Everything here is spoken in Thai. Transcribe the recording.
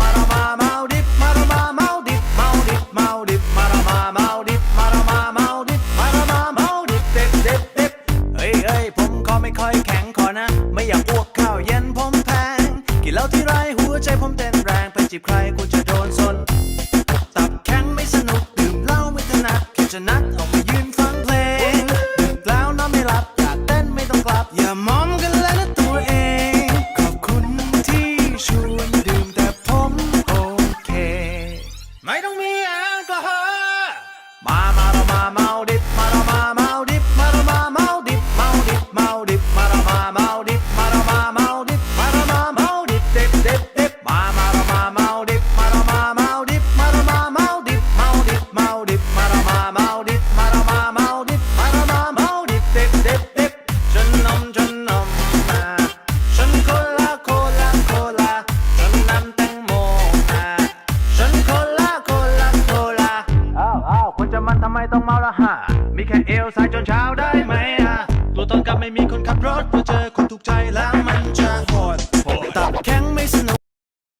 มารามาเมาดิบมารามาเมาดิบเมาดิบเมาดิบมารามาเมาดิบมารามาเมาดิบมารามาเมาดิบเด็บเด็บเด็บเฮ้ยเฮ้ยผมก็ไม่ค่อยแข็งขอนะ ไม่อยากอ้วกข้าวเย็นผมแพงกินเหล้าที่ไรหัวใจผมเต้นแรงไปจีบใครกูจะโดนซนตับแข็งไม่สนุกดื่มเหล้าไม่ถนัดแค่จะนัดออกไป ทำไมต้องเมาละฮะ มีแค่เอวสายจนเช้าได้ไหมอะตัวตอนกลับไม่มีคนขับรถพอเจอคนถูกใจแล้ว